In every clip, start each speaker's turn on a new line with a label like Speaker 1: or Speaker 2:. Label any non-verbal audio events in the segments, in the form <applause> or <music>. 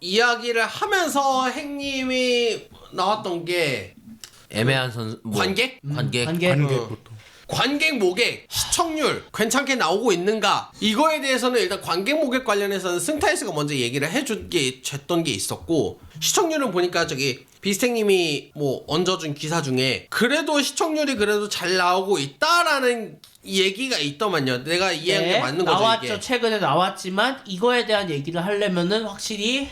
Speaker 1: 이야기를 하면서 행님이 나왔던 게
Speaker 2: 애매한 선 뭐,
Speaker 1: 관객?
Speaker 2: 관객.
Speaker 3: 관계.
Speaker 4: 관객부터.
Speaker 1: 관객 모객 시청률 괜찮게 나오고 있는가 이거에 대해서는 일단 관객 모객 관련해서는 승타이스가 먼저 얘기를 해준 게 줬던 게 있었고 시청률은 보니까 저기 비스탱님이 뭐 얹어준 기사 중에 그래도 시청률이 그래도 잘 나오고 있다라는 얘기가 있더만요 내가 이해한 게 맞는 거죠
Speaker 3: 네, 나왔죠.
Speaker 1: 이게
Speaker 3: 최근에 나왔지만 이거에 대한 얘기를 하려면은 확실히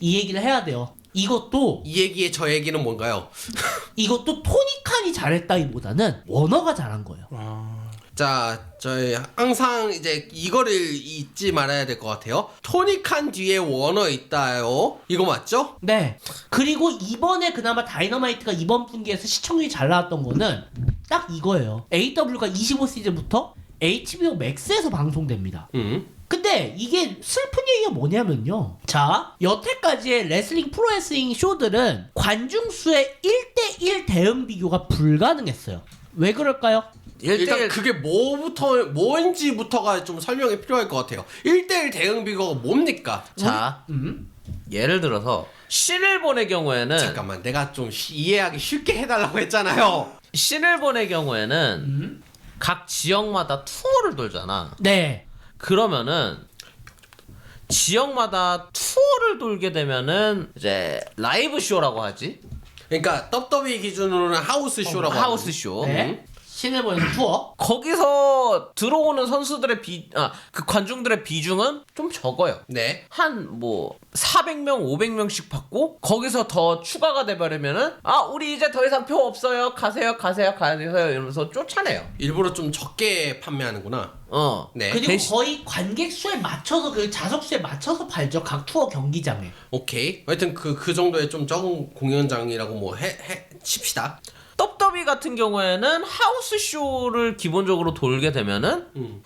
Speaker 3: 이 얘기를 해야 돼요. 이것도
Speaker 1: 이 얘기의 저 얘기는 뭔가요? <laughs>
Speaker 3: 이것도 토니칸이 잘했다기보다는 워너가 잘한 거예요.
Speaker 4: 아,
Speaker 1: 자, 저희 항상 이제 이거를 잊지 말아야 될 것 같아요. 토닉한 뒤에 워너 있다요. 이거 맞죠?
Speaker 3: 네. 그리고 이번에 그나마 다이너마이트가 이번 분기에서 시청률이 잘 나왔던 거는 딱 이거예요. AW가 25시즌부터 HBO Max에서 방송됩니다.
Speaker 1: 음.
Speaker 3: 근데 이게 슬픈 얘기가 뭐냐면요. 자, 여태까지의 레슬링 프로레슬링 쇼들은 관중 수의 1대1 대응 비교가 불가능했어요. 왜 그럴까요?
Speaker 1: 일단
Speaker 2: 1대1
Speaker 1: 그게 뭐부터 뭔지부터가 좀 설명이 필요할 것 같아요. 1대1 대응 비교가 뭡니까?
Speaker 2: 자,
Speaker 3: 음?
Speaker 2: 예를 들어서 신일본의 경우에는
Speaker 1: 잠깐만, 내가 좀 쉬- 이해하기 쉽게 해달라고 했잖아요.
Speaker 2: 신일본의 경우에는
Speaker 3: 음?
Speaker 2: 각 지역마다 투어를 돌잖아.
Speaker 3: 네.
Speaker 2: 그러면은 지역마다 투어를 돌게 되면은 이제 라이브 쇼라고 하지.
Speaker 1: 그러니까 떡더비 기준으로는 하우스 쇼라고
Speaker 2: 하우스
Speaker 1: 하거든요.
Speaker 2: 쇼.
Speaker 3: 네. 신일본에서 투어.
Speaker 2: 거기서 들어오는 선수들의 비, 아, 그 관중들의 비중은 좀 적어요.
Speaker 1: 네.
Speaker 2: 한 뭐 400명, 500명씩 받고 거기서 더 추가가 돼버리면은 아 우리 이제 더 이상 표 없어요. 가세요, 가세요, 가세요 이러면서 쫓아내요.
Speaker 1: 일부러 좀 적게 판매하는구나.
Speaker 2: 어.
Speaker 1: 네.
Speaker 3: 그리고
Speaker 2: 대신-
Speaker 3: 거의 관객 수에 맞춰서 그 자석 수에 맞춰서 팔죠. 각 투어 경기장에.
Speaker 1: 오케이. 하여튼 그, 그 정도의 좀 적은 공연장이라고 뭐 해, 해, 칩시다.
Speaker 2: 떡더비 같은 경우에는 하우스 쇼를 기본적으로 돌게 되면은
Speaker 1: 음.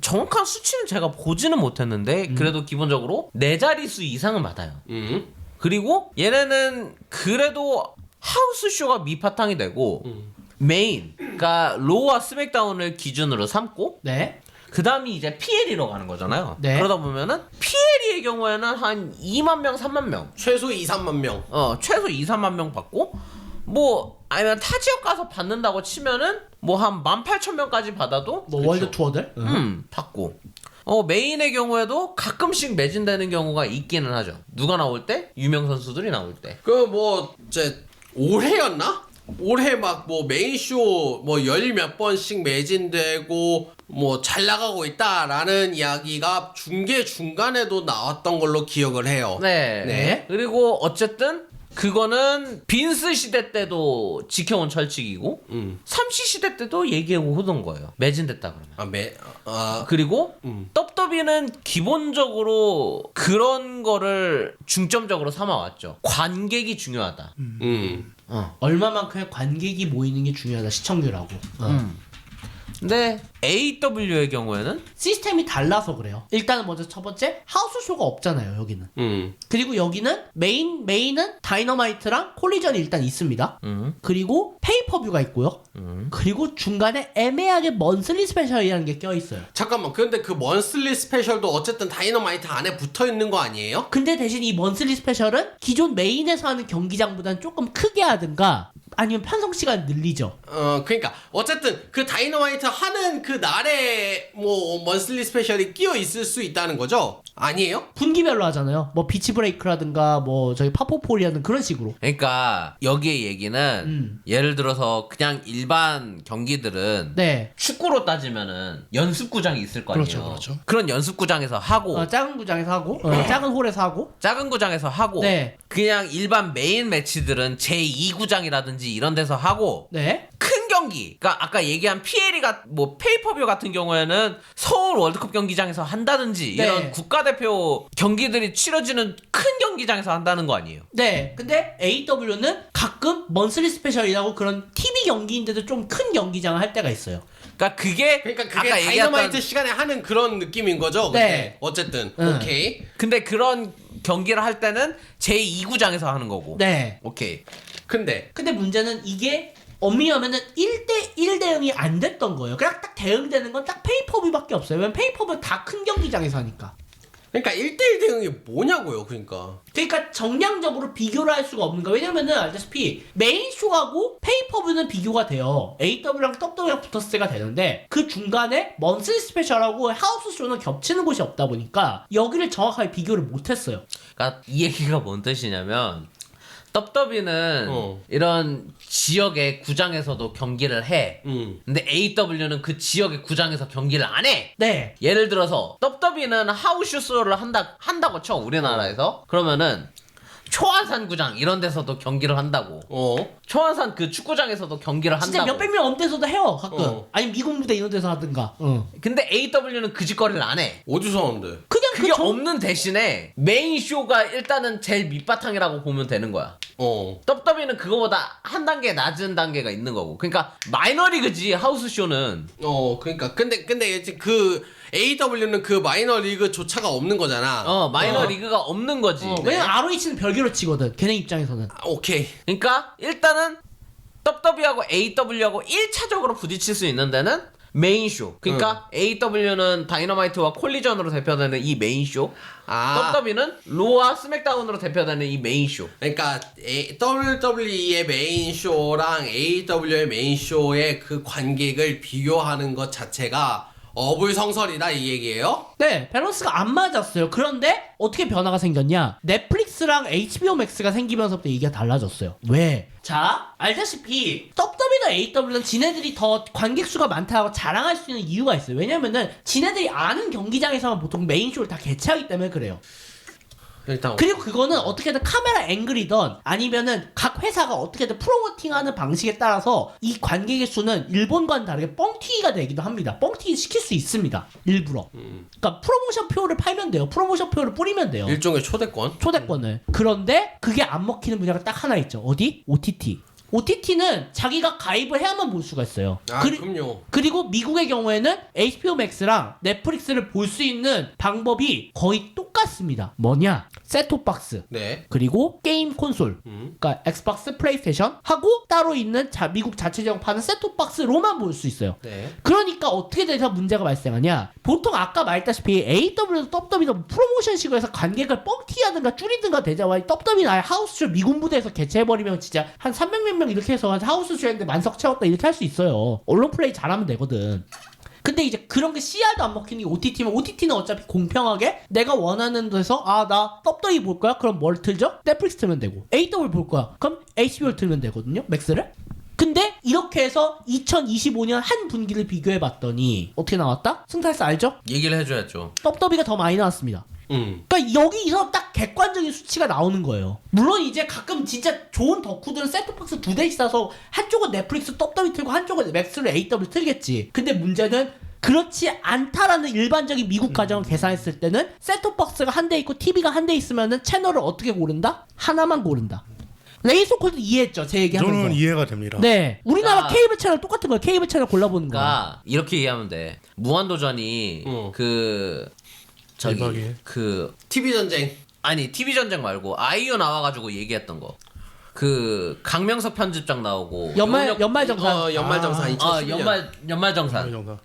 Speaker 2: 정확한 수치는 제가 보지는 못했는데 그래도 기본적으로 네 자릿수 이상은 받아요.
Speaker 1: 음.
Speaker 2: 그리고 얘네는 그래도 하우스 쇼가 밑바탕이 되고
Speaker 1: 음.
Speaker 2: 메인 그러니까 로우와 스맥다운을 기준으로 삼고
Speaker 3: 네.
Speaker 2: 그 다음이 이제 PLE로 가는 거잖아요.
Speaker 3: 네.
Speaker 2: 그러다 보면은 PLE의 경우에는 한 2만 명, 3만 명,
Speaker 1: 최소 2, 3만 명.
Speaker 2: 어 최소 2, 3만 명 받고 뭐 아니면 타 지역 가서 받는다고 치면은 뭐 한 18,000명까지 받아도
Speaker 3: 뭐 월드 투어들.
Speaker 2: 음 받고 어 메인의 경우에도 가끔씩 매진되는 경우가 있기는 하죠. 누가 나올 때 유명 선수들이 나올 때.
Speaker 1: 그 뭐 이제 올해였나? 올해 막 뭐 메인 쇼뭐 열 몇 번씩 매진되고 뭐 잘 나가고 있다라는 이야기가 중계 중간에도 나왔던 걸로 기억을 해요.
Speaker 2: 네.
Speaker 1: 네.
Speaker 2: 그리고 어쨌든 그거는 빈스 시대 때도 지켜온 철칙이고
Speaker 1: 음.
Speaker 2: 삼시 시대 때도 얘기하고 하던 거예요. 매진됐다 그러면.
Speaker 1: 아, 매, 아,
Speaker 2: 그리고
Speaker 1: 음.
Speaker 2: 떡더비는 기본적으로 그런 거를 중점적으로 삼아왔죠. 관객이 중요하다.
Speaker 1: 음.
Speaker 2: 어.
Speaker 3: 얼마만큼의 관객이 모이는 게 중요하다 시청률하고. 어.
Speaker 2: 음. 근데 AW의 경우에는
Speaker 3: 시스템이 달라서 그래요. 일단은 먼저 첫 번째 하우스 쇼가 없잖아요 여기는.
Speaker 1: 음.
Speaker 3: 그리고 여기는 메인 메인은 다이너마이트랑 콜리전이 일단 있습니다.
Speaker 2: 음.
Speaker 3: 그리고 페이퍼뷰가 있고요.
Speaker 2: 음.
Speaker 3: 그리고 중간에 애매하게 먼슬리 스페셜이라는 게 껴 있어요.
Speaker 1: 잠깐만. 근데 그 먼슬리 스페셜도 어쨌든 다이너마이트 안에 붙어 있는 거 아니에요?
Speaker 3: 근데 대신 이 먼슬리 스페셜은 기존 메인에서 하는 경기장보다는 조금 크게 하든가 아니면 편성 시간 늘리죠.
Speaker 1: 어, 그러니까 어쨌든 그 다이너마이트 하는 그 날에 뭐 먼슬리 스페셜이 끼어 있을 수 있다는 거죠? 아니에요?
Speaker 3: 분기별로 하잖아요. 뭐 비치 브레이크라든가 뭐 저희 파포폴이라든 그런 식으로.
Speaker 2: 그러니까 여기의 얘기는
Speaker 3: 음.
Speaker 2: 예를 들어서 그냥 일반 경기들은
Speaker 3: 네.
Speaker 2: 축구로 따지면은 연습구장이 있을 거 아니에요.
Speaker 4: 그렇죠, 그렇죠.
Speaker 2: 런 연습구장에서 하고
Speaker 3: 어, 작은 구장에서 하고 어, 작은 홀에서 하고.
Speaker 2: 작은 구장에서 하고
Speaker 3: 네.
Speaker 2: 그냥 일반 메인 매치들은 제2구장이라든지 이런 데서 하고
Speaker 3: 네.
Speaker 2: 큰 경기 그러니까 아까 얘기한 PL이가 뭐 페이퍼뷰 같은 경우에는 서울 월드컵 경기장에서 한다든지
Speaker 3: 네.
Speaker 2: 이런 국가대표 경기들이 치러지는 큰 경기장에서 한다는 거 아니에요.
Speaker 3: 네. 근데 AW는 가끔 먼슬리 스페셜이라고 그런 TV 경기인데도 좀 큰 경기장을 할 때가 있어요.
Speaker 2: 그러니까 그게
Speaker 1: 그러니까 그게
Speaker 2: 아까 얘기했던
Speaker 1: 다이너마이트 시간에 하는 그런 느낌인 거죠?
Speaker 3: 네.
Speaker 1: 근데 어쨌든
Speaker 3: 응.
Speaker 1: 오케이.
Speaker 2: 근데 그런 경기를 할 때는 제2구장에서 하는 거고.
Speaker 3: 네.
Speaker 2: 오케이.
Speaker 1: 근데
Speaker 3: 근데 문제는 이게 엄밀하면은 1대1 대응이 안 됐던 거예요. 그냥 딱 대응되는 건 딱 페이퍼뷰밖에 없어요. 왜냐면 페이퍼뷰는 다 큰 경기장에서 하니까.
Speaker 1: 그러니까 1대1 대응이 뭐냐고요, 그러니까.
Speaker 3: 그러니까 정량적으로 비교를 할 수가 없는 거야. 왜냐면은 알다시피 메인 쇼하고 페이퍼뷰는 비교가 돼요. AW랑 WW랑 붙었을 때가 되는데 그 중간에 먼슬리 스페셜하고 하우스 쇼는 겹치는 곳이 없다 보니까 여기를 정확하게 비교를 못 했어요.
Speaker 2: 그러니까 이 얘기가 뭔 뜻이냐면 떡더비는
Speaker 1: 어.
Speaker 2: 이런 지역의 구장에서도 경기를 해.
Speaker 1: 음.
Speaker 2: 근데 AW는 그 지역의 구장에서 경기를 안 해.
Speaker 3: 네.
Speaker 2: 예를 들어서 떡더비는 하우슈스를 한다 한다고 쳐 우리나라에서 그러면은 초안산 구장 이런 데서도 경기를 한다고.
Speaker 1: 어.
Speaker 2: 초안산 그 축구장에서도 경기를 한다고.
Speaker 3: 진짜 몇백 명 엄대서도 해요 가끔.
Speaker 1: 어.
Speaker 3: 아니면 미국 무대 이런 데서 하든가. 응.
Speaker 2: 근데 AW는 그 짓거리를 안 해.
Speaker 1: 어디서 하는데?
Speaker 3: 그냥
Speaker 2: 그게
Speaker 3: 그 정...
Speaker 2: 없는 대신에 메인 쇼가 일단은 제일 밑바탕이라고 보면 되는 거야.
Speaker 1: 어.
Speaker 2: 떡더비는 그거보다 한 단계 낮은 단계가 있는 거고. 그러니까 마이너리그지 하우스 쇼는.
Speaker 1: 어, 그러니까 근데 근데 이제 그 AW는 그 마이너 리그조차가 없는 거잖아.
Speaker 2: 어 마이너 리그가 없는 거지.
Speaker 3: 어, 왜냐면 ROH는 별개로 치거든. 걔네 입장에서는.
Speaker 1: 아, 오케이.
Speaker 2: 그러니까 일단은 떡더비하고 AW하고 1차적으로 부딪힐 수 있는 데는 메인 쇼. 그러니까 AW는 다이너마이트와 콜리전으로 대표되는 이 메인 쇼.
Speaker 1: 아.
Speaker 2: 떡더비는 로와 스맥다운으로 대표되는 이 메인 쇼.
Speaker 1: 그러니까 A- WWE의 메인 쇼랑 AW의 메인 쇼의 그 관객을 비교하는 것 자체가 어불성설이다 이 얘기예요?
Speaker 3: 네, 밸런스가 안 맞았어요. 그런데 어떻게 변화가 생겼냐? 넷플릭스랑 HBO 맥스가 생기면서부터 얘기가 달라졌어요. 왜? 자, 알다시피 WWE나 AW는 지네들이 더 관객 수가 많다고 자랑할 수 있는 이유가 있어요. 왜냐면은 지네들이 아는 경기장에서만 보통 메인 쇼를 다 개최하기 때문에 그래요.
Speaker 1: 일단
Speaker 3: 그리고 그거는 어떻게든 카메라 앵글이던 아니면은 각 회사가 어떻게든 프로모팅하는 방식에 따라서 이 관객의 수는 일본과는 다르게 뻥튀기가 되기도 합니다. 뻥튀기 시킬 수 있습니다. 일부러. 그러니까 프로모션 표를 팔면 돼요. 프로모션 표를 뿌리면 돼요.
Speaker 1: 일종의 초대권.
Speaker 3: 초대권을. 그런데 그게 안 먹히는 분야가 딱 하나 있죠. 어디? OTT. OTT는 자기가 가입을 해야만 볼 수가 있어요.
Speaker 1: 아,
Speaker 3: 그리-
Speaker 1: 그럼요.
Speaker 3: 그리고 미국의 경우에는 HBO Max랑 넷플릭스를 볼 수 있는 방법이 거의 똑같습니다. 뭐냐? 셋톱박스.
Speaker 1: 네.
Speaker 3: 그리고 게임 콘솔.
Speaker 1: 음.
Speaker 3: 그러니까 엑스박스, 플레이스테이션 하고 따로 있는 자, 미국 자체적 파는 셋톱박스로만 볼 수 있어요.
Speaker 1: 네.
Speaker 3: 그러니까 어떻게 돼서 문제가 발생하냐? 보통 아까 말했다시피 AW도 떡더비도 프로모션식으로 해서 관객을 뻥튀기하든가 줄이든가 되자마자 떡더비는 아예 하우스쇼 미군 부대에서 개최해버리면 진짜 한 300몇 명 이렇게 해서 하우스쇼 했는데 만석 채웠다 이렇게 할 수 있어요. 언론 플레이 잘하면 되거든. 근데 이제 그런 게 CR도 안 먹히는 게 OTT면 OTT는 어차피 공평하게 내가 원하는 데서 아 나 떡더비 볼 거야? 그럼 뭘 틀죠? 넷플릭스 틀면 되고 AW 볼 거야? 그럼 HBO를 틀면 되거든요 맥스를 근데 이렇게 해서 2025년 한 분기를 비교해 봤더니 어떻게 나왔다? 승탈스 알죠?
Speaker 2: 얘기를 해줘야죠.
Speaker 3: 떡더비가 더 많이 나왔습니다
Speaker 1: 음.
Speaker 3: 그러니까 여기서 딱 객관적인 수치가 나오는 거예요. 물론 이제 가끔 진짜 좋은 덕후들은 셋톱박스 두 대씩 사서 한쪽은 넷플릭스 떡더비 틀고 한쪽은 맥스를 AW 틀겠지. 근데 문제는 그렇지 않다라는 일반적인 미국 가정을 계산했을 때는 셋톱박스가 한 대 있고 TV가 한 대 있으면은 채널을 어떻게 고른다? 하나만 고른다. 레이소콜도 이해했죠, 제 얘기하면서.
Speaker 4: 저는 이해가 됩니다.
Speaker 3: 네, 우리나라
Speaker 2: 아.
Speaker 3: 케이블 채널 똑같은 거예요. 케이블 채널 골라보는 거야.
Speaker 2: 그러니까 이렇게 얘기하면 돼. 무한도전이
Speaker 1: 응.
Speaker 2: 그 저기
Speaker 4: 대박이에요.
Speaker 2: 그
Speaker 1: TV 전쟁.
Speaker 2: 아니 TV 전쟁 말고 아이유 나와가지고 얘기했던 거. 그 강명석 편집장 나오고
Speaker 3: 연말 연말정산.
Speaker 1: 어, 연말정산
Speaker 4: 아.
Speaker 1: 2010년.
Speaker 2: 어 연말 연말정산.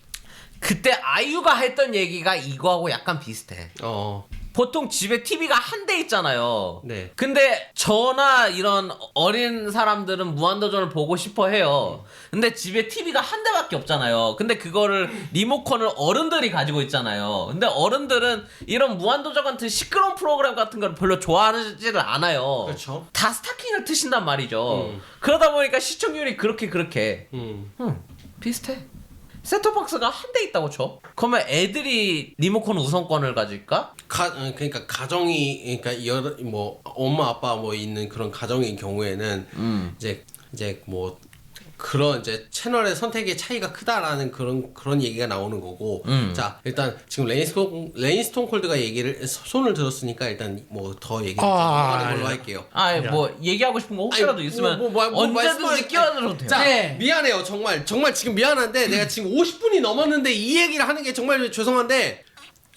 Speaker 2: 그때 아이유가 했던 얘기가 이거하고 약간 비슷해.
Speaker 1: 어.
Speaker 2: 보통 집에 TV가 한 대 있잖아요.
Speaker 1: 네.
Speaker 2: 근데 저나 이런 어린 사람들은 무한도전을 보고 싶어 해요. 근데 집에 TV가 한 대밖에 없잖아요. 근데 그거를 리모컨을 어른들이 가지고 있잖아요. 근데 어른들은 이런 무한도전 같은 시끄러운 프로그램 같은 걸 별로 좋아하지를 않아요.
Speaker 1: 그렇죠.
Speaker 2: 다 스타킹을 트신단 말이죠.
Speaker 1: 음.
Speaker 2: 그러다 보니까 시청률이 그렇게 그렇게
Speaker 1: 음.
Speaker 2: 응, 비슷해. 셋톱박스가 한 대 있다고 쳐. 그러면 애들이 리모컨 우선권을 가질까?
Speaker 1: 가 어, 그러니까 가정이 그러니까 여러 뭐 엄마 아빠 뭐 있는 그런 가정의 경우에는
Speaker 2: 음.
Speaker 1: 이제 이제 뭐 그런 이제 채널의 선택의 차이가 크다라는 그런 그런 얘기가 나오는 거고
Speaker 2: 음.
Speaker 1: 자 일단 지금 레인스톤 레인스톤 콜드가 얘기를 손을 들었으니까 일단 뭐 더 얘기 좀
Speaker 4: 아,
Speaker 1: 하는 걸로
Speaker 4: 아니야.
Speaker 1: 할게요.
Speaker 2: 아, 뭐 얘기하고 싶은 거 혹시라도
Speaker 1: 아니,
Speaker 2: 있으면
Speaker 1: 뭐, 뭐, 뭐, 뭐
Speaker 2: 언제든지 끼어들어도 돼요.
Speaker 1: 자
Speaker 3: 네.
Speaker 1: 미안해요 정말 정말 지금 미안한데 내가 지금 50분이 넘었는데 이 얘기를 하는 게 정말 죄송한데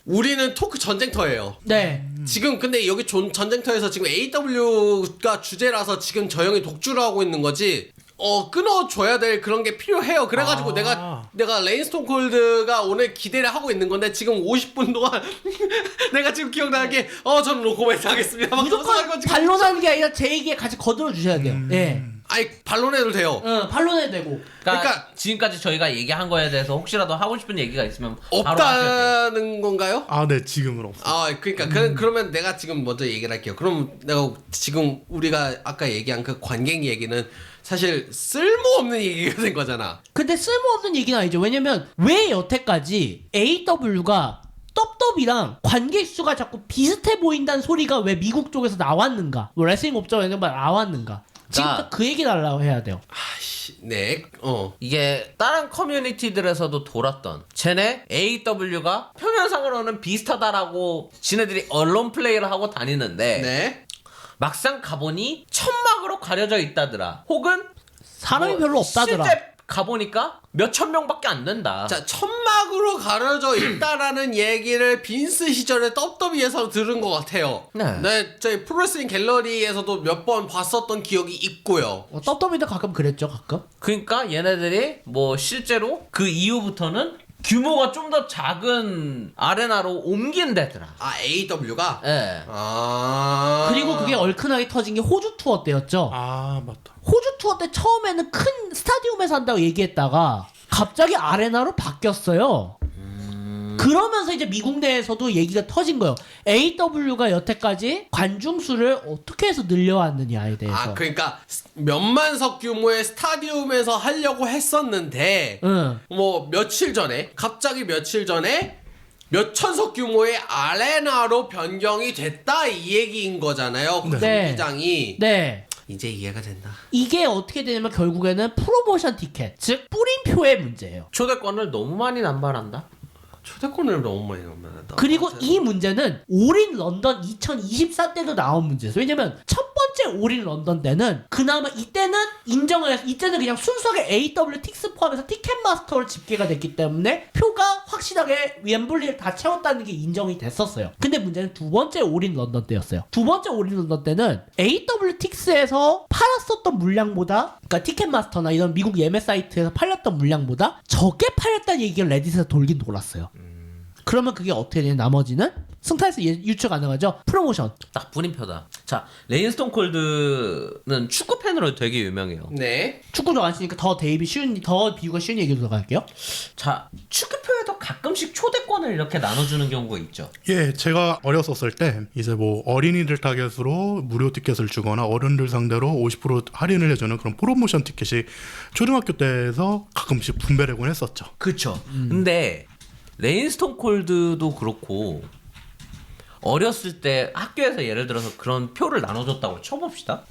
Speaker 1: 우리는 토크 전쟁터예요.
Speaker 3: 네.
Speaker 1: 지금 근데 여기 존- 전쟁터에서 지금 AW가 주제라서 지금 저 형이 독주를 하고 있는 거지 어 끊어줘야 될 그런 게 필요해요. 그래가지고
Speaker 4: 아.
Speaker 1: 내가 내가 레인스톤 콜드가 오늘 기대를 하고 있는 건데 지금 50분 동안 <laughs> 내가 지금 기억나는 게 어 저는 노코멘트 하겠습니다. 막
Speaker 3: 무조건
Speaker 1: 지금
Speaker 3: 반론하는 게 아니라 제 얘기에 같이 거들어 주셔야 돼요. 예.
Speaker 1: 아니 반론해도 돼요.
Speaker 3: 응, 반론해도 되고.
Speaker 2: 그러니까,
Speaker 1: 그러니까-
Speaker 2: 지금까지 저희가 얘기한 거에 대해서 혹시라도 하고 싶은 얘기가 있으면 바로 하셔도 돼요.
Speaker 1: 없다는 건가요?
Speaker 4: 아, 네, 지금은 없어.
Speaker 1: 아, 그러니까 그, 그러면 내가 지금 먼저 얘기를 할게요. 그럼 내가 지금 우리가 아까 얘기한 그 관객 얘기는 사실 쓸모없는 얘기가 된 거잖아.
Speaker 3: 근데 쓸모없는 얘기는 아니죠. 왜냐면 왜 여태까지 AW가 떡떡이랑 관객 수가 자꾸 비슷해 보인다는 소리가 왜 미국 쪽에서 나왔는가? 뭐 레슬링 업적에서 나왔는가? 지금부터 그 얘기 달라고 해야 돼요.
Speaker 1: 아씨, 네, 어,
Speaker 2: 이게 다른 커뮤니티들에서도 돌았던 쟤네 AW가 표면상으로는 비슷하다라고 지네들이 언론 플레이를 하고 다니는데
Speaker 1: 네.
Speaker 2: 막상 가보니 천막으로 가려져 있다더라. 혹은
Speaker 3: 사람이
Speaker 2: 뭐
Speaker 3: 별로 없다더라.
Speaker 2: 실제 가보니까 몇천 명밖에 안 된다.
Speaker 1: 자, 천막으로 가려져 <clears throat> 있다라는 얘기를 빈스 시절에 떡더비에서 들은 것 같아요.
Speaker 2: 네.
Speaker 1: 저희 프로레슬링 갤러리에서도 몇 번 봤었던 기억이 있고요.
Speaker 3: 어, 떡떡이도 가끔 그랬죠, 가끔.
Speaker 2: 그러니까 얘네들이 뭐 실제로 그 이후부터는 규모가 좀 더 작은 아레나로 옮긴다더라.
Speaker 1: 아, AW가?
Speaker 2: 예.
Speaker 1: 아.
Speaker 3: 그리고 그게 얼큰하게 터진 게 호주 투어 때였죠.
Speaker 4: 아, 맞다.
Speaker 3: 호주 투어 때 처음에는 큰 스타디움에서 한다고 얘기했다가 갑자기 아레나로 바뀌었어요. 그러면서 이제 미국 내에서도 얘기가 터진 거예요. AW가 여태까지 관중 수를 어떻게 해서 늘려왔느냐에 대해서.
Speaker 1: 아, 그러니까 몇만 석 규모의 스타디움에서 하려고 했었는데
Speaker 3: 응.
Speaker 1: 뭐 며칠 전에 갑자기 며칠 전에 몇 천석 규모의 아레나로 변경이 됐다 이 얘기인 거잖아요. 그
Speaker 3: 네.
Speaker 1: 경기장이
Speaker 3: 네.
Speaker 1: 이제 이해가 된다.
Speaker 3: 이게 어떻게 되냐면 결국에는 프로모션 티켓, 즉 뿌림표의 문제예요.
Speaker 2: 초대권을 너무 많이 남발한다.
Speaker 1: 초대권을 너무 많이 넣으면
Speaker 3: 그리고 이 문제는 올인 런던 2024 때도 나온 문제였어요. 왜냐면 첫 번째 올인 런던 때는 그나마 이때는 인정을 해서 이때는 그냥 순수하게 AW 틱스 포함해서 티켓마스터로 집계가 됐기 때문에 표가 확실하게 웸블리를 다 채웠다는 게 인정이 됐었어요. 근데 문제는 두 번째 올인 런던 때였어요. 두 번째 올인 런던 때는 AW 틱스에서 팔았었던 물량보다 그러니까 티켓마스터나 이런 미국 예매 사이트에서 팔렸던 물량보다 적게 팔렸다는 얘기가 레딧에서 돌긴 돌았어요. 그러면 그게 어떻게 되냐 나머지는 승타에서 예- 유추 가능하죠 프로모션
Speaker 2: 딱 뿌림표다. 자, 레인스톤 콜드는 축구 팬으로 되게 유명해요.
Speaker 1: 네.
Speaker 3: 축구 좋아하시니까 더 대입이 쉬운 더 비유가 쉬운 얘기로 들어갈게요
Speaker 2: 자, 축구표에도 가끔씩 초대권을 이렇게 나눠주는 경우가 있죠.
Speaker 4: 예, 제가 어렸었을 때 이제 뭐 어린이들 타겟으로 무료 티켓을 주거나 어른들 상대로 50% 할인을 해주는 그런 프로모션 티켓이 초등학교 때에서 가끔씩 분배되곤 했었죠.
Speaker 2: 그쵸. 근데 레인스톤 콜드도 그렇고 어렸을 때 학교에서 예를 들어서 그런 표를 나눠줬다고 쳐봅시다.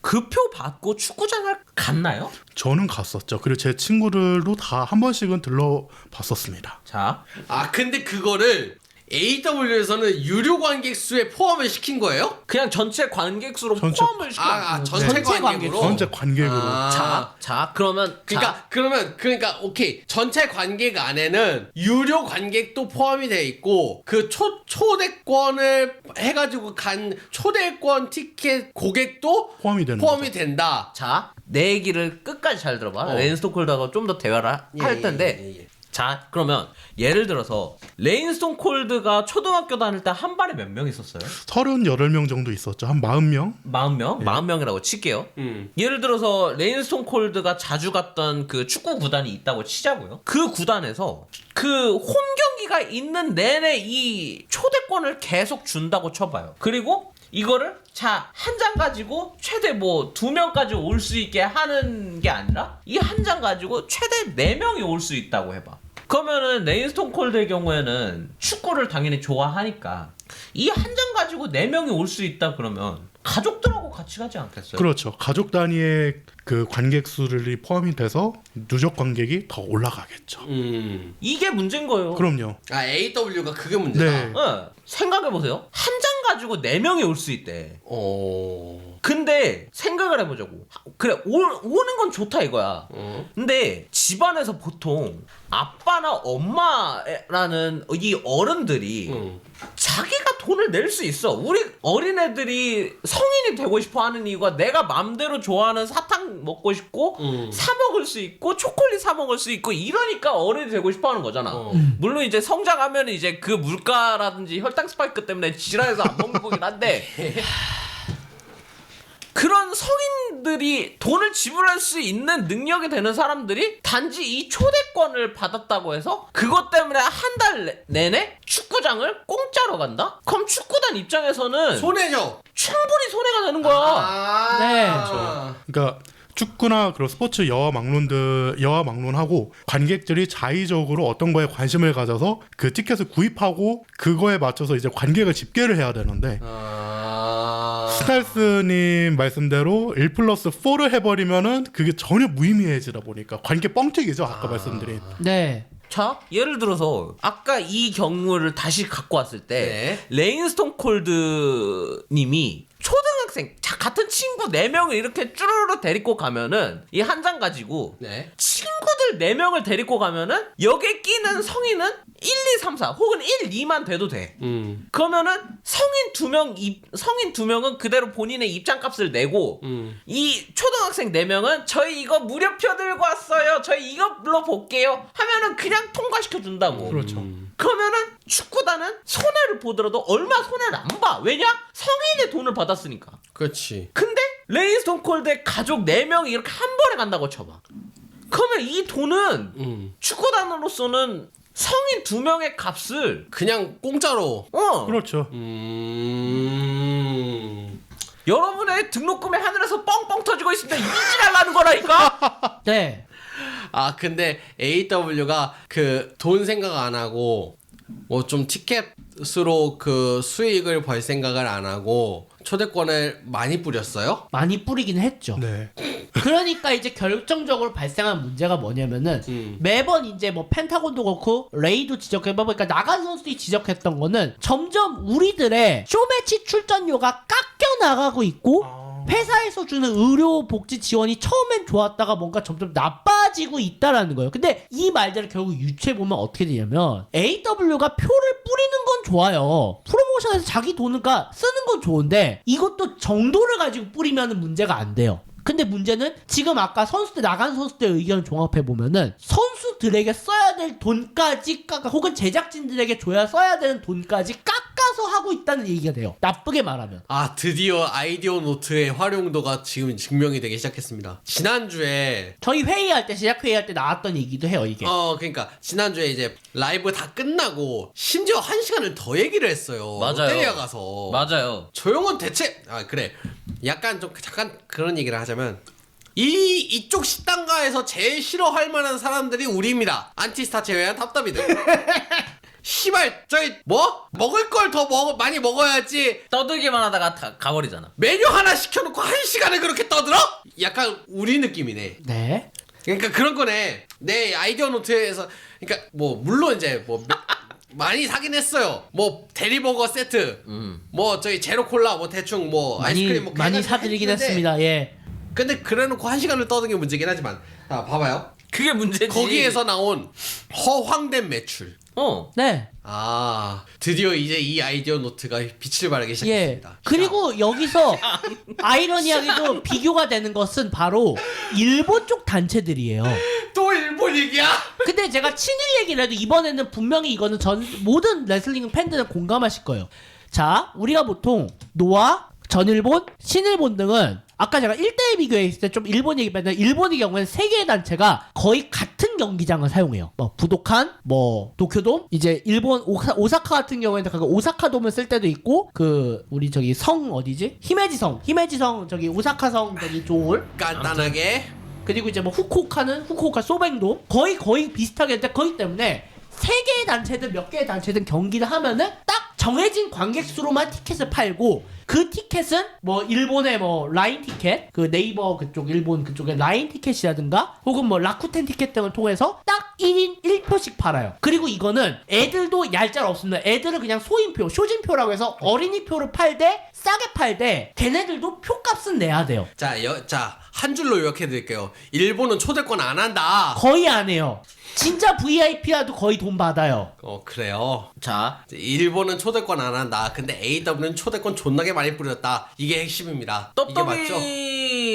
Speaker 2: 그 표 받고 축구장을 갔나요?
Speaker 4: 저는 갔었죠. 그리고 제 친구들도 다 한 번씩은 들러 봤었습니다.
Speaker 2: 자,
Speaker 1: 아 근데 그거를 AW에서는 유료 관객 수에 포함을 시킨 거예요?
Speaker 2: 그냥 전체 관객 수로
Speaker 4: 전체-
Speaker 2: 포함을 시켜.
Speaker 1: 아, 아 전체,
Speaker 3: 전체
Speaker 1: 관객으로.
Speaker 4: 전체 관객으로.
Speaker 1: 아.
Speaker 2: 자, 자, 그러면
Speaker 1: 그러니까
Speaker 2: 자,
Speaker 1: 그러면 그러니까 오케이 전체 관객 안에는 유료 관객도 포함이 돼 있고 그 초 초대권을 해가지고 간 초대권 티켓 고객도
Speaker 4: 포함이 되는
Speaker 1: 포함이
Speaker 4: 거죠.
Speaker 1: 된다.
Speaker 2: 자, 내 얘기를 끝까지 잘 들어봐.
Speaker 1: 어.
Speaker 2: 콜드하고 좀더 대화를 하-
Speaker 1: 예,
Speaker 2: 할
Speaker 1: 예,
Speaker 2: 텐데.
Speaker 1: 예, 예.
Speaker 2: 자, 그러면 예를 들어서 레인스톤 콜드가 초등학교 다닐 때한 발에 몇 명 있었어요?
Speaker 4: 38명 정도 있었죠. 한 40명?
Speaker 2: 40명? 40명이라고 칠게요.
Speaker 1: 음.
Speaker 2: 예를 들어서 레인스톤 콜드가 자주 갔던 그 축구 구단이 있다고 치자고요. 그 구단에서 그 홈 경기가 있는 내내 이 초대권을 계속 준다고 쳐봐요. 그리고 이거를 자 한 장 가지고 최대 뭐 두 명까지 올 수 있게 하는 게 아니라 이 한 장 가지고 최대 네 명이 올 수 있다고 해봐. 그러면은 레인스톤 콜드의 경우에는 축구를 당연히 좋아하니까 이 한 장 가지고 네 명이 올 수 있다 그러면 가족들하고 같이 가지 않겠어요?
Speaker 4: 그렇죠. 가족 단위의 그 관객 수들이 포함이 돼서 누적 관객이 더 올라가겠죠.
Speaker 1: 음.
Speaker 2: 이게 문제인 거예요.
Speaker 4: 그럼요.
Speaker 1: 아 AW가 그게 문제다.
Speaker 4: 네.
Speaker 2: 예, 생각해 보세요. 한 장 가지고 네 명이 올 수 있대.
Speaker 1: 어.
Speaker 2: 근데 생각을 해보자고. 그래, 올, 오는 건 좋다 이거야.
Speaker 1: 어.
Speaker 2: 근데 집안에서 보통 아빠나 엄마라는 이 어른들이
Speaker 1: 음.
Speaker 2: 자기가 돈을 낼 수 있어. 우리 어린애들이 성인이 되고 싶어 하는 이유가 내가 맘대로 좋아하는 사탕 빵 먹고 싶고
Speaker 1: 음.
Speaker 2: 사 먹을 수 있고 초콜릿 사 먹을 수 있고 이러니까 어른이 되고 싶어 하는 거잖아.
Speaker 1: 어.
Speaker 2: 물론 이제 성장하면 이제 그 물가라든지 혈당 스파이크 때문에 지랄해서 안 먹는 거긴 한데 <laughs> 그런 성인들이 돈을 지불할 수 있는 능력이 되는 사람들이 단지 이 초대권을 받았다고 해서 그것 때문에 한 달 내내 축구장을 공짜로 간다? 그럼 축구단 입장에서는
Speaker 1: 손해죠.
Speaker 2: 충분히 손해가 되는 거야.
Speaker 1: 아,
Speaker 3: 네.
Speaker 4: 그러니까 축구나 그런 스포츠 여와 막론들 여와 막론하고 관객들이 자의적으로 어떤 거에 관심을 가져서 그 티켓을 구입하고 그거에 맞춰서 이제 관객을 집계를 해야 되는데
Speaker 1: 아.
Speaker 4: 스타일스님 말씀대로 1 플러스 4를 해버리면은 그게 전혀 무의미해지다 보니까 관객 뻥튀기죠 아까 말씀드린.
Speaker 3: 네.
Speaker 2: 자, 예를 들어서 아까 이 경우를 다시 갖고 왔을 때 레인스톤 콜드 님이 초 등학생 자, 같은 친구 4명을 이렇게 쭈르르 데리고 가면은 이 한 장 가지고
Speaker 1: 네.
Speaker 2: 친구들 4명을 데리고 가면은 여기에 끼는 성인은 1, 2, 3, 4 혹은 1, 2만 돼도 돼.
Speaker 1: 음.
Speaker 2: 그러면은 성인 두 명, 성인 두 명은 그대로 본인의 입장값을 내고
Speaker 1: 음.
Speaker 2: 이 초등학생 네 명은 저희 이거 무료표 들고 왔어요. 저희 이걸로 볼게요. 하면은 그냥 통과시켜 준다고.
Speaker 4: 그렇죠.
Speaker 2: 그러면은 축구단은 손해를 보더라도 얼마 손해를 안 봐. 왜냐? 성인의 돈을 받았으니까.
Speaker 1: 그렇지.
Speaker 2: 근데 레인스톤 콜드의 가족 4명이 이렇게 한 번에 간다고 쳐봐. 그러면 이 돈은
Speaker 1: 음.
Speaker 2: 축구단으로서는 성인 두 명의 값을
Speaker 1: 그냥 공짜로.
Speaker 2: 어
Speaker 4: 그렇죠
Speaker 1: 음.
Speaker 2: 여러분의 등록금이 하늘에서 뻥뻥 터지고 있으면 이지랄라는 거라니까. <laughs>
Speaker 3: 네.
Speaker 1: 아 근데 AW가 그 돈 생각 안 하고 뭐 좀 티켓으로 그 수익을 벌 생각을 안 하고 초대권을 많이 뿌렸어요.
Speaker 3: 많이 뿌리긴 했죠.
Speaker 4: 네
Speaker 3: 그러니까 이제 결정적으로 발생한 문제가 뭐냐면은
Speaker 1: 음.
Speaker 3: 매번 이제 뭐 펜타곤도 그렇고 레이도 지적해봐 보니까 나간 선수들이 지적했던 거는 점점 우리들의 쇼매치 출전료가 깎여 나가고 있고 회사에서 주는 의료 복지 지원이 처음엔 좋았다가 뭔가 점점 나빠지고 있다라는 거예요. 근데 이 말들을 결국 유추해 보면 어떻게 되냐면 AW가 표를 뿌리는 건 좋아요. 프로모션에서 자기 돈을 가 쓰는 건 좋은데 이것도 정도를 가지고 뿌리면 문제가 안 돼요. 근데 문제는 지금 아까 선수들 나간 선수들 의견을 종합해 보면은 선수들에게 써야 될 돈까지 깎아 혹은 제작진들에게 줘야 써야 되는 돈까지 깎아서 하고 있다는 얘기가 돼요. 나쁘게 말하면.
Speaker 1: 아 드디어 아이디어 노트의 활용도가 지금 증명이 되기 시작했습니다. 지난주에
Speaker 3: 저희 회의할 때 시작 회의할 때 나왔던 얘기도 해요 이게.
Speaker 1: 어 그러니까 지난주에 이제 라이브 다 끝나고 심지어 한 시간을 더 얘기를 했어요.
Speaker 2: 맞아요.
Speaker 1: 롯데리아 가서
Speaker 2: 맞아요.
Speaker 1: 조용은 대체 아 그래 약간 좀 잠깐 그런 얘기를 하자면 이 이쪽 식당가에서 제일 싫어할 만한 사람들이 우리입니다. 안티스타 제외한 답답이들. <laughs> 시발 저희 뭐 먹을 걸 더 먹 많이 먹어야지
Speaker 2: 떠들기만 하다가 다 가버리잖아.
Speaker 1: 메뉴 하나 시켜놓고 한 시간을 그렇게 떠들어? 약간 우리 느낌이네.
Speaker 3: 네.
Speaker 1: 그러니까 그런 거네. 내 아이디어 노트에서 그러니까 뭐 물론 이제 뭐 몇- 많이 사긴 했어요. 뭐 대리버거 세트, 뭐 저희 제로 콜라, 뭐 대충 뭐
Speaker 3: 많이
Speaker 1: 아이스크림 뭐
Speaker 3: 많이
Speaker 1: 해가지고
Speaker 3: 사드리긴
Speaker 1: 했는데
Speaker 3: 했습니다. 예.
Speaker 1: 근데 그래놓고 한 시간을 떠드는 게 문제긴 하지만 자 봐봐요.
Speaker 2: 그게 문제지.
Speaker 1: 거기에서 나온 허황된 매출.
Speaker 2: 어.
Speaker 3: 네.
Speaker 1: 아 드디어 이제 이 아이디어 노트가 빛을 발하기
Speaker 3: 예.
Speaker 1: 시작했습니다.
Speaker 3: 그리고 여기서 <laughs> 아이러니하게도 비교가 되는 것은 바로 일본 쪽 단체들이에요.
Speaker 1: 또 일본 얘기야?
Speaker 3: 근데 제가 친일 얘기를 해도 이번에는 분명히 이거는 전 모든 레슬링 팬들은 공감하실 거예요. 자, 우리가 보통 노아, 전일본, 신일본 등은 아까 제가 1대1 비교했을 때 좀 일본 얘기 했는데 일본의 경우에는 세 개의 단체가 거의 같은 경기장을 사용해요. 뭐 부도칸, 뭐 도쿄돔, 이제 일본 오사, 오사카 같은 경우에는 그 오사카돔을 쓸 때도 있고 그 우리 저기 성 어디지? 히메지성, 히메지성 저기 오사카성 저기 조올
Speaker 1: 간단하게
Speaker 3: 그리고 이제 뭐 후쿠오카는 후쿠오카 소뱅도 거의 거의 비슷하게 했는데 거기 때문에 세 개의 단체든 몇 개의 단체든 경기를 하면은 딱 정해진 관객 수로만 티켓을 팔고 그 티켓은 뭐 일본의 뭐 라인 티켓 그 네이버 그쪽 일본 그쪽의 라인 티켓이라든가 혹은 뭐 라쿠텐 티켓 등을 통해서 딱 1인 1표씩 팔아요. 그리고 이거는 애들도 얄짤 없습니다. 애들은 그냥 소인표 쇼진표라고 해서 어린이표를 팔되 싸게 팔되 걔네들도 표값은 내야 돼요.
Speaker 1: 자, 여, 자, 한 줄로 요약해 드릴게요. 일본은 초대권 안 한다.
Speaker 3: 거의 안 해요. 진짜 VIP라도 거의 돈 받아요.
Speaker 1: 어, 그래요.
Speaker 2: 자,
Speaker 1: 일본은 초대권 안 한다. 근데 AW는 초대권 존나게 많이 뿌렸다. 이게 핵심입니다. 이게 맞죠?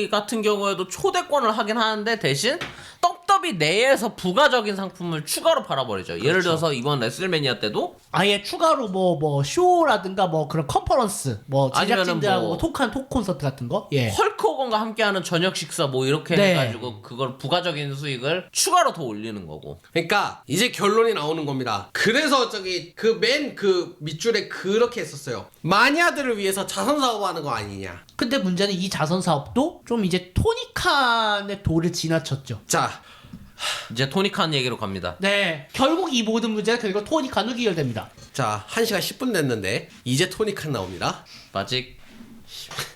Speaker 2: 같은 경우에도 초대권을 하긴 하는데 대신 떡 더비 내에서 부가적인 상품을 추가로 팔아버리죠. 예를 들어서 이번 레슬매니아 때도
Speaker 3: 아예 추가로 뭐 뭐 쇼라든가 뭐 그런 컨퍼런스 뭐
Speaker 2: 아니면은
Speaker 3: 제작진들하고
Speaker 2: 뭐-
Speaker 3: 톡한 톡 콘서트 같은 거 예.
Speaker 2: 헐크 호건과 함께하는 저녁 식사 뭐 이렇게
Speaker 3: 네.
Speaker 2: 해가지고 그걸 부가적인 수익을 추가로 더 올리는 거고.
Speaker 1: 그러니까 이제 결론이 나오는 겁니다. 그래서 저기 그 맨 그 밑줄에 그렇게 했었어요. 마니아들을 위해서 자선 사업하는 거 아니냐.
Speaker 3: 근데 문제는 이 자선 사업도 좀 이제 토니칸의 도를 지나쳤죠.
Speaker 1: 자,
Speaker 2: 이제 토니칸 얘기로 갑니다.
Speaker 3: 네. 결국 이 모든 문제는 그리고 토니칸으로 기결됩니다.
Speaker 1: 자, 1시간 10분 됐는데 이제 토니칸 나옵니다.
Speaker 2: 아직